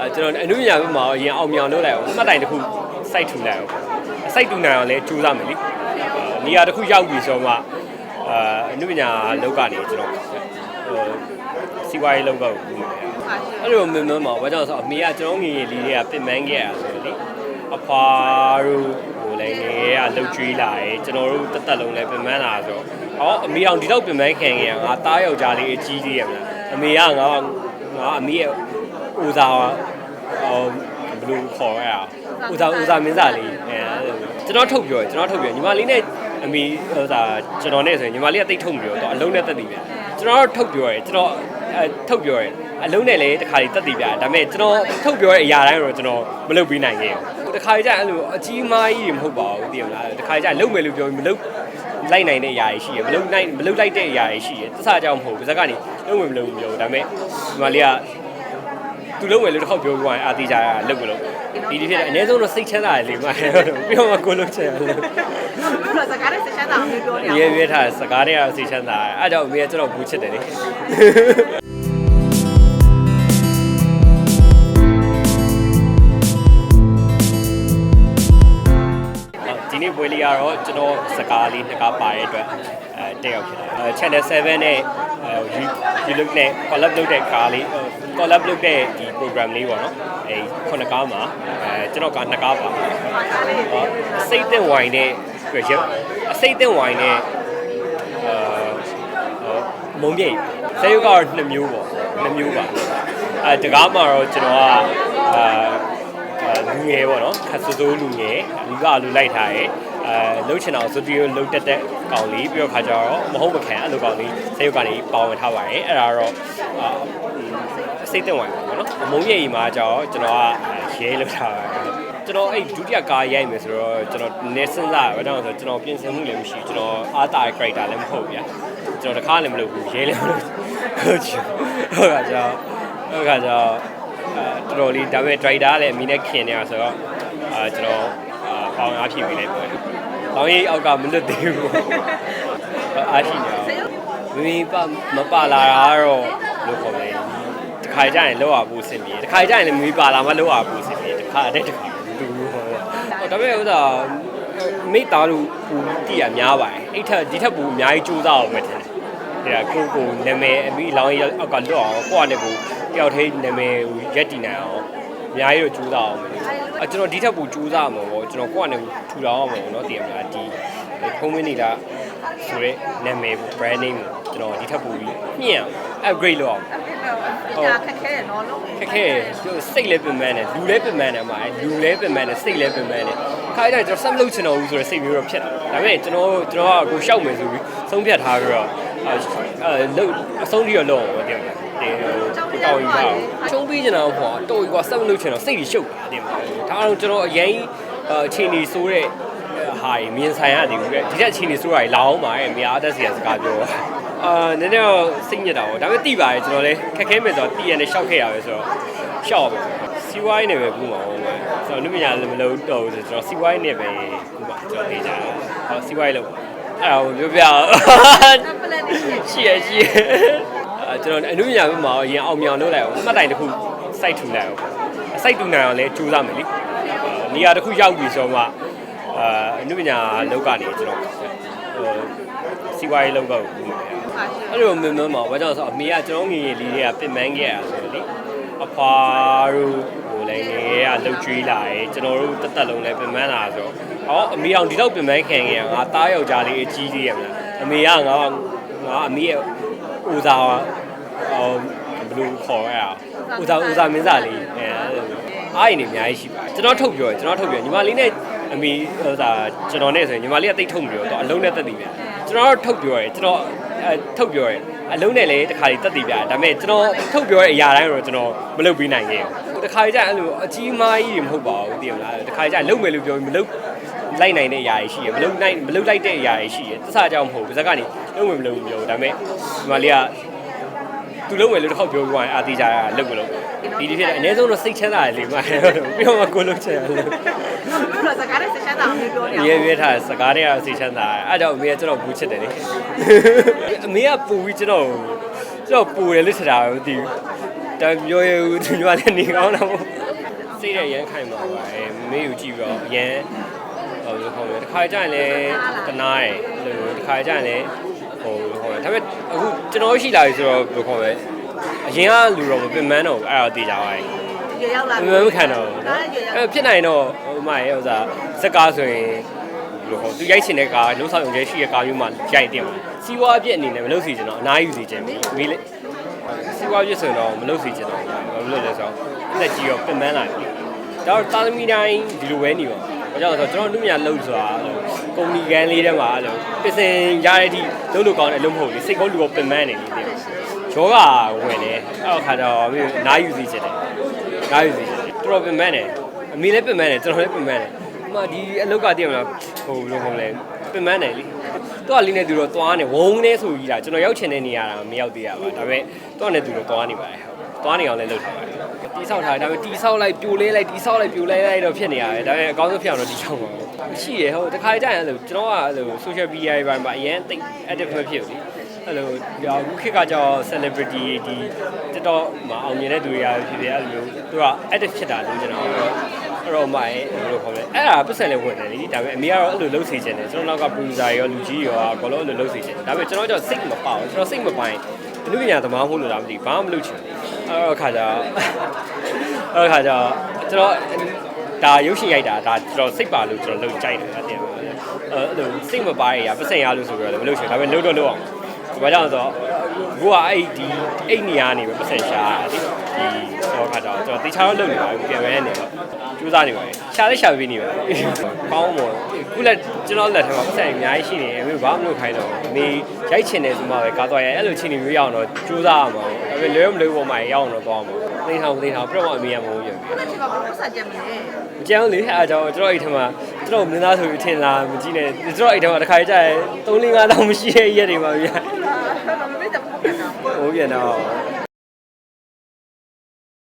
အဲကျွန်တော်အနုပညာဘက်မှာအရင်အောင်မြောင်လုပ်လိုက်အောင်မှတ်တိုင်တစ်ခုစိုက်ထူလိုက်အောင်စိုက်ထူနိုင်အောင်လဲကြိုးစားမယ်လीနေရာတစ်ခုရောက်ပြီဆိုတော့မှအာအနုပညာလောက်ကနေကျွန်တော်ဟိုစီဝါရေးလောက်တော့ဘူးမယ်အဲ့လိုမင်းမင်းမှာဘာကြောင့်ဆိုအမေကကျွန်တော်ငယ်ငယ်လေးတွေကပြင်ပန်းခဲ့ရဆိုတော့လေအဖွာတို့ဟိုလည်းငယ်ငယ်ကလှုပ်ကြွေးလာတယ်ကျွန်တော်တို့တက်တက်လုံးလည်းပြင်ပန်းလာဆိုတော့ဟောအမေအောင်ဒီတော့ပြင်ပန်းခံခဲ့ရငါတားယောက်ျားလေးအကြီးကြီးရမလားအမေကငါငါအမေရဲ့ ဦးစားဟိုဘယ်လိုခေါ်ရအောင်ဦးစားဦးစားမင်းစားလေးအဲကျွန်တော်ထုတ်ပြောကျွန်တော်ထုတ်ပြောညီမလေးနဲ့အမေဟိုစားကျွန်တော်နဲ့ဆိုရင်ညီမလေးကတိတ်ထုတ်မပြောတော့အလုံးနဲ့တက်တည်ပြန်ကျွန်တော်တော့ထုတ်ပြောရကျွန်တော်အဲထုတ်ပြောရအလုံးနဲ့လည်းတခါလေးတက်တည်ပြန်ဒါပေမဲ့ကျွန်တော်ထုတ်ပြောတဲ့အရာတိုင်းတော့ကျွန်တော်မလုပ်ပြီးနိုင်ခဲ့ဘူးတခါကြီးကျအဲ့လိုအကြီးမားကြီးတွေမဟုတ်ပါဘူးသိရမလားတခါကြီးကျလုံးမယ်လို့ပြောပြီးမလုပ်လိုက်နိုင်တဲ့အရာတွေရှိရမလုံနိုင်မလုံလိုက်တဲ့အရာတွေရှိရတဆာကြောင့်မဟုတ်ဘူးဇက်ကကနေလုံးဝင်မလုံးဘူးပြောဒါပေမဲ့ဒီမလေးက သူလုံးမယ်လို့တစ်ခေါက်ပြောပြီးသွားရင်အာတိကြရလုတ်မလို့ဒီဒီဖြစ်တယ်အနည်းဆုံးတော့စိတ်ချမ်းသာတယ်လေမပြီးတော့မှကိုလုံးချင်တယ်ဘယ်လိုစကားနဲ့ဆက်ချမ်းသာအောင်ပြောနေအောင်ရဲရဲထားစကားတွေကစိတ်ချမ်းသာတယ်အဲ့ကြောင့်အမေကကျွန်တော်ဘူးချစ်တယ်လေဒီနေ့ပွဲလေးကတော့ကျွန်တော်စကားလေးနှစ်ကားပါတဲ့အတွက်အဲတက်ရောက်ဖြစ်တယ်အဲ channel 7နဲ့အဲ you look နဲ့ collab လုပ်တဲ့ကားလေး collab လုပ်တဲ့ဒီ program လေးပေါ့နော်အဲခုနှစ်ကားမှာအဲကျွန်တော်ကနှစ်ကားပါအစိတ်သက်ဝိုင်နဲ့ရအစိတ်သက်ဝိုင်နဲ့အာမုံမြိတ်ဆဲရုပ်ကတော့နှစ်မျိုးပေါ့နှစ်မျိုးပါအဲတကားမှာတော့ကျွန်တော်ကအာလူငယ်ပေါ့နော်ခက်စိုးစိုးလူငယ်လူကလူလိုက်ထားရဲအဲလှုပ်ချင်အောင်စတူဒီယိုလှုပ်တက်တဲ့ကောင်လေးပြီးတော့ခါကြတော့မဟုတ်မခံအဲ့လိုကောင်လေးဆဲရုပ်ကနေပါဝင်ထားပါတယ်အဲ့ဒါတော့အာအ စိတ်သက်ဝိုင်ပေါ့နော်အမုံရိပ်မှာကျတော့ကျွန်တော်ကရဲလှုပ်ထားပါတယ်ကျွန်တော်အဲ့ဒုတိယကားရိုက်မယ်ဆိုတော့ကျွန်တော်နည်းစဉ်းစားရတော့ဆိုတော့ကျွန်တော်ပြင်ဆင်မှုလည်းမရှိကျွန်တော်အားတာတဲ့ character လည်းမဟုတ်ဗျာကျွန်တော်တခါလည်းမလုပ်ဘူးရဲလည်းမလုပ်ဟုတ်ချင်ဟုတ်ကဲ့ကျွန်တော်ဟုတ်ကဲ့ကျွန်တော်အဲတော်တော်လေးဒါပေမဲ့ driver လည်းအမိနဲ့ခင်နေတာဆိုတော့အဲကျွန်တော်အာပေါင်အားဖြည့်ပေးလိုက်ပေါ့။ပေါင်ရိပ်အောက်ကမလွတ်သေးဘူး။အားရှိနေအောင်မမီပါမပါလာတာကတော့လို့ခေါ်တယ်။ တစ်ခါကြရင်လောက်ရဖို့အဆင်ပြေ။တစ်ခါကြရင်လည်းမမီပါလာမှလောက်ရဖို့အဆင်ပြေ။တစ်ခါတည်းတစ်ခါတူဟော။ဒါပေမဲ့ဥစ္စာမိသားတို့ပူတည်ရများပါတယ်။အဲ့ထက်ဒီထက်ပူအများကြီးကြိုးစားအောင်ပဲထင်တယ်။ဒါကိုကိုနာမည်အမိလောင်းရအောက်ကလွတ်အောင်ကိုကလည်းကိုတယောက်တည်းနာမည်ရက်တည်နိုင်အောင်အများကြီးတော့ကြိုးစားအောင်ပဲ။အကျွန်တော်ဒီထက်ပူကြိုးစားမှာပေါ့ကျွန်တော်ကိုကလည်းထူထောင်အောင်ပေါ့နော်တည်ရမလားဒီဖုံးမင်းနေတာဆိုရဲနာမည် brand name ကိုကျွန်တော်ဒီထက်ပူပြီးညှင့်အောင် upgrade လုပ်အောင်ဟု တ်ကဲ့ခက်ခဲတယ်နော်လုံးခက်ခဲသူစိတ်လည်းပင်ပန်းတယ်လူလည်းပင်ပန်းတယ်မှာလူလည်းပင်ပန်းတယ်စိတ်လည်းပင်ပန်းတယ်ခါတိုင်းကျွန်တော်ဆက်မလုပ်ချင်တော့ဘူးဆိုတော့စိတ်မျိုးတော့ဖြစ်တာဒါပေမဲ့ကျွန်တော်ကျွန်တော်ကကိုရှောက်မယ်ဆိုပြီးဆုံးဖြတ်ထားပြီးတော့အဲလုပ်အဆုံးထိတော့လုပ်အောင်တင်တယ်ဒီတောင်းယူပါချုံးပြီးကျင်တော့ဟောတော်ကြီးကဆက်မလုပ်ချင်တော့စိတ်ကြီးရှုပ်တာတင်ပါဒါတော့ကျွန်တော်အရင်အခြေအနေဆိုးတဲ့ ဟာကြီးမြင်ဆိုင်ရတယ်ဘူးတဲ့ဒီတက်အခြေအနေဆိုးတာကြီးလာအောင်ပါရဲ့မြားတက်စီရစကားပြောအာနည်းနည်းတော့စိတ်ညစ်တာပေါ့ဒါပေမဲ့တိပါတယ်ကျွန်တော်လည်းခက်ခဲမယ်ဆိုတော့တိရနဲ့ရှောက်ခဲ့ရပဲဆိုတော့ရှောက်ပါစီဝိုင်းနေပဲကူမှာဟုတ်မှာဆိုတော့လူပညာလည်းမလုပ်တော့ဘူးဆိုကျွန်တော်စီဝိုင်းနေပဲကူပါကျွန်တော်သိကြတယ်ဟောစီဝိုင်းလို့အဲ့ဒါကိုပြောပြပလက်နေရှိရှိရရှိရအဲကျွန်တော်အနုပညာဘက်မှာအရင်အောင်မြောင်လုပ်လိုက်အောင်မှတ်တိုင်တစ်ခုစိုက်ထူလိုက်အောင်စိုက်ထူနိုင်အောင်လဲကြိုးစားမယ်လीနေရာတစ်ခုရောက်ပြီဆိုတော့မှ အာအနုပညာလောက်ကနေကျွန်တော်ဟိုစီဝါရေးလောက်တော့ဘူးမယ်အဲ့လိုမင်းမမှာဘာကြောင့်ဆိုအမေကကျွန်တော်ငယ်ငယ်လေးတွေကပြင်ပန်းခဲ့ရဆိုတော့လေအဖွာတို့ဟိုလည်းငယ်ငယ်ကလှုပ်ကြွေးလာတယ်ကျွန်တော်တို့တက်တက်လုံးလည်းပြင်ပန်းလာဆိုတော့ဟောအမေအောင်ဒီတော့ပြင်ပန်းခံခဲ့ရငါတားယောက်ျားလေးအကြီးကြီးရမလားအမေကငါငါအမေရဲ့ဦးစားဟိုဘယ်လိုခေါ်ရအောင်ဦးစားဦးစားမင်းစားလေးအဲအဲ့လိုအားရည်နေအများကြီးရှိပါတယ်ကျွန်တော်ထုတ်ပြောကျွန်တော်ထုတ်ပြောညီမလေးနဲ့ အမေဟိုစားကျွန်တော်နဲ့ဆိုရင်ညီမလေးကတိတ်ထုတ်မပြောတော့အလုံးနဲ့တက်တည်ပြန်ကျွန်တော်ထုတ်ပြောရကျွန်တော်အဲထုတ်ပြောရအလုံးနဲ့လည်းတခါလေးတက်တည်ပြန်ဒါပေမဲ့ကျွန်တော်ထုတ်ပြောတဲ့အရာတိုင်းတော့ကျွန်တော်မလုပ်ပြီးနိုင်ခဲ့ဘူးတခါကျရင်အဲ့လိုအကြီးမားကြီးတွေမဟုတ်ပါဘူးသိရမလားတခါကျရင်လုံးမယ်လို့ပြောပြီးမလုပ်လိုက်နိုင်တဲ့အရာတွေရှိရမလုံနိုင်မလုံလိုက်တဲ့အရာတွေရှိရတဆာကြောင့်မဟုတ်ဘူးဇက်ကနေလုံးဝင်မလုံဘူးပြောဒါပေမဲ့ဒီမလေးကသူလုံးမယ်လို့တစ်ခေါက်ပြောပြီးသွားရင်အာတိကြရလုတ်မလို့ ဒီဒီဖြစ်တယ်အနည်းဆုံးတော့စိတ်ချမ်းသာတယ်လေမပြီးတော့မှကိုလုံးချင်တယ်ဘယ်လိုစကားနဲ့ဆက်ချမ်းသာအောင်ပြောနေအောင်ရဲရဲထားစကားတွေကစိတ်ချမ်းသာတယ်အဲ့ကြောင့်အမေကကျွန်တော်ဘူးချစ်တယ်လေအမေကပူပြီးကျွန်တော်ကျွန်တော်ပူတယ်လို့ထင်တာပဲမသိဘူးတပြောရဦးသူကလည်းနေကောင်းတော့စိတ်ရရမ်းခိုင်ပါပါအဲမေးကိုကြည့်ပြီးတော့ရမ်းဟိုလိုခေါ်မယ်တစ်ခါကျရင်လည်းတနားရယ်လိုတစ်ခါကျရင်လည်းဟိုလိုခေါ်မယ်ဒါပေမဲ့အခုကျွန်တော်ရှိလာပြီဆိုတော့ဘယ်လိုခေါ်မလဲ အရင်ကလူတော့မပင်မန်းတော့ဘူးအဲ့တော့တည်ကြပါရဲ့ရေရောက်လာမမခံတော့ဘူးနော်အဲ့ဖြစ်နိုင်တော့ဟိုမရဲ့ဥစားစက်ကားဆိုရင်ဘယ်လိုဟောသူရိုက်ချင်တဲ့ကားလုံးဆောင်ရုံကျရှိတဲ့ကားမျိုးမှရိုက်တင်မှာစီဝါအပြစ်အနေနဲ့မလုပ်စီချင်တော့အနားယူစီချင်မိလေစီဝါပြစ်ဆိုရင်တော့မလုပ်စီချင်တော့ဘာလို့လဲဆိုတော့လက်ကြီးရောပြင်ပန်းလာပြီဒါတော့တာသမီတိုင်းဒီလိုပဲနေပါဘာကြောင့်လဲဆိုတော့ကျွန်တော်လူမြလှုပ်ဆိုတာ ကုမ္ပဏီကန်လေးထဲမှာအဲ့လိုပစ္စင်ရတဲ့အထိလုပ်လို့ကောင်းတယ်လို့မဟုတ်ဘူးစိတ်ကောလူကပြင်ပန်းနေနေတယ်ယောဂဝင်နေအဲ့တော့ခါတော့နားယူစီချင်တယ်ငါယူစီတော်တော်ပင်ပန်းတယ်အမေလည်းပင်ပန်းတယ်ကျွန်တော်လည်းပင်ပန်းတယ်အမဒီအလောက်ကတည်းကဟိုဘယ်လိုခေါ်မလဲပင်ပန်းတယ်လीသူကလေးနဲ့သူတော့သွားနေဝုန်းနေဆိုကြီးတာကျွန်တော်ရောက်ချင်တဲ့နေရာတာမရောက်သေးရပါဒါပေမဲ့သူကနဲ့သူတော့သွားနေပါတယ်ဟုတ်သွားနေအောင်လည်းလုပ်ထားပါတယ်တီးဆောက်ထားတယ်ဒါပေမဲ့တီးဆောက်လိုက်ပြိုလဲလိုက်တီးဆောက်လိုက်ပြိုလဲလိုက်တော့ဖြစ်နေရတယ်ဒါပေမဲ့အကောင်းဆုံးဖြစ်အောင်တော့တီးဆောက်ပါဘူး ရှိရဟိုတခါကြရင်အဲ့လိုကျွန်တော်ကအဲ့လို social media တွေပိုင်းမှာအရင်တိတ် active မဖြစ်ဘူးလीအဲ့လိုအခုခေတ်ကကြော celebrity ဒီ TikTok မှာအောင်မြင်တဲ့သူတွေကဖြစ်ဖြစ်အဲ့လိုသူက active ဖြစ်တာလို့ကျွန်တော်အဲ့တော့အဲ့တော့မိုင်ဘယ်လိုခေါ်လဲအဲ့ဒါပတ်စံလည်းဝင်တယ်လေဒါပေမဲ့အမေကတော့အဲ့လိုလှုပ်စေချင်တယ်ကျွန်တော်နောက်က producer ရောလူကြီးရောအကုန်လုံးအဲ့လိုလှုပ်စေချင်တယ်ဒါပေမဲ့ကျွန်တော်ကျတော့စိတ်မပေါဘူးကျွန်တော်စိတ်မပိုင်အမှုပညာသမားဟုတ်လို့လားမသိဘူးဘာမှမလုပ်ချင်ဘူးအဲ့တော့ခါကြအဲ့တော့ခါကြကျွန်တော် ဒါရုပ်ရှင်ရိုက်တာဒါကျွန်တော်စိတ်ပါလို့ကျွန်တော်လုပ်ကြိုက်တယ်အဲ့ဒါအဲ့လိုစိတ်မပါရရပတ်စံရလို့ဆိုပြီးတော့မလုပ်ချင်ဒါပေမဲ့လုပ်တော့လုပ်အောင်ဘာကြောင့်ဆိုတော့ကိုကအဲ့ဒီအဲ့နေရာနေပဲပတ်စံရှာဒီတော့ခါတော့ကျွန်တော်တေချာတော့လုပ်နေပါဘူးပြန်ပဲနေတော့ကြိုးစားနေပါတယ်ရှာလည်းရှာပြီးနေပါတယ်ကောင်းပါခုလက်ကျွန်တော်လက်ထဲမှာပတ်စံအများကြီးရှိနေတယ်ဘာမှမလုပ်ခိုင်းတော့နေရိုက်ချင်တယ်ဆိုမှပဲကားသွားရဲအဲ့လိုချင်းနေမျိုးရအောင်တော့ကြိုးစားရမှာဒါပေမဲ့လွဲမလွဲပေါ်မှာရအောင်တော့သွားမှာ သိထောင်သိထောင်ပြတော့အမေရမဟုတ်ရဘူးဒီမှာဘယ်လိုဆက်ကြမလဲမကြောက်လေအားကြောင့်ကျွန်တော်အိတ်ထဲမှာကျွန်တော်မင်းသားဆိုပြီးထင်လားမကြည့်နဲ့ကျွန်တော်အိတ်ထဲမှာတစ်ခါကြာရင်3 4 5တောင်မရှိတဲ့ရက်တွေပါဗျာဟုတ်လားမမေ့တော့ဘယ်လိုလဲဟိုပြန်တော့